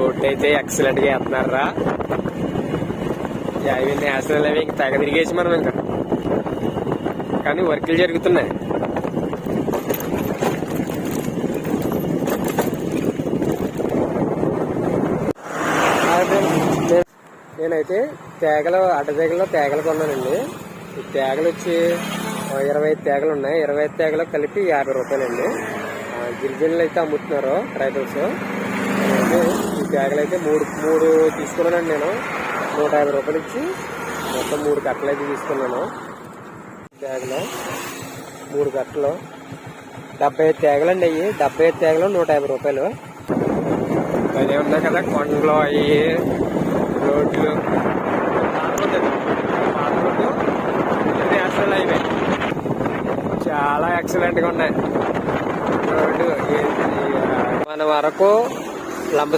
Road అయితే ఎక్సలెంట్గా వేస్తున్నారా అవి నేషనల్ అవి ఇంకా తెగ తిరిగేసి మనం ఇంకా. కానీ వర్కులు జరుగుతున్నాయి. నేనైతే తేగలు అడ్డతేగలో తేగలు కొన్నానండి. ఈ తేగలు వచ్చి ఇరవై ఐదు తేగలు ఉన్నాయి. ఇరవై ఐదు తేగలు కలిపి యాభై రూపాయలండి. గిరిజనులు అయితే అమ్ముతున్నారు ట్రైబల్స్ బ్యాగులు అయితే మూడు మూడు తీసుకున్నానండి నేను. నూట యాభై రూపాయలు ఇచ్చి మొత్తం మూడు కట్టలు అయితే తీసుకున్నాను. బ్యాగులో మూడు కట్టలు. డెబ్బై ఐదు తేగలు అండి అవి డెబ్బై ఐదు తేగలు నూట యాభై రూపాయలు. అదే ఉన్నాయి కదా కొండలు అవి రోడ్లు. నేషనల్ హైవే చాలా యాక్సిడెంట్గా ఉన్నాయి. రోడ్డు మన వరకు లంబ